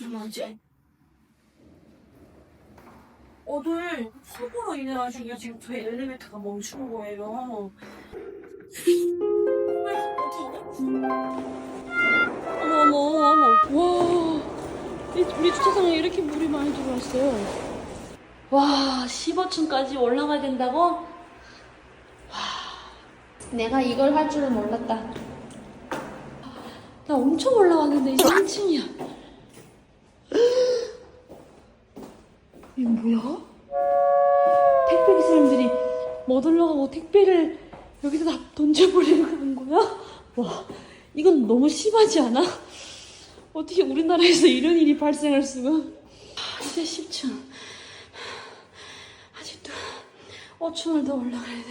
심하지? 오늘 사고로 인해 가지고 지금 저희 엘리베이터가 멈춘 거예요. 어머 어머 어머 와 이- 우리 주차장에 이렇게 물이 많이 들어왔어요. 와 15층까지 올라가야 된다고? 와 내가 이걸 할 줄은 몰랐다. 나 엄청 올라왔는데 이제 1층이야. 이게 뭐야? 택배 기사님들이 못 올라가고 택배를 여기다 다 던져버리는 거야? 와, 이건 너무 심하지 않아? 어떻게 우리나라에서 이런 일이 발생할 수가? 아, 이제 10층. 아직도 5층을 더 올라가야 돼.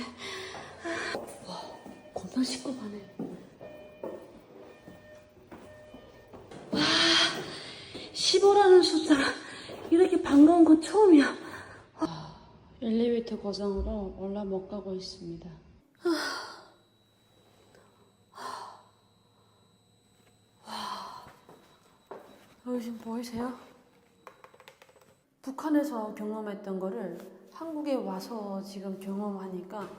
와, 겁나 시끄하네 15라는 숫자가 이렇게 반가운 건 처음이야. 엘리베이터 고장으로 올라 못 가고 있습니다. 여기 지금 보이세요? 북한에서 경험했던 거를 한국에 와서 지금 경험하니까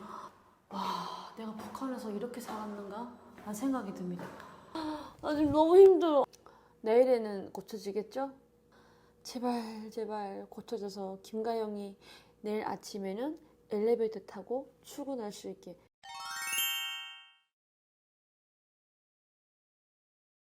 와 내가 북한에서 이렇게 살았는가? 라는 생각이 듭니다. 아 지금 너무 힘들어. 내일에는 고쳐지겠죠? 제발 제발 고쳐져서 김가영이 내일 아침에는 엘리베이터 타고 출근할 수 있게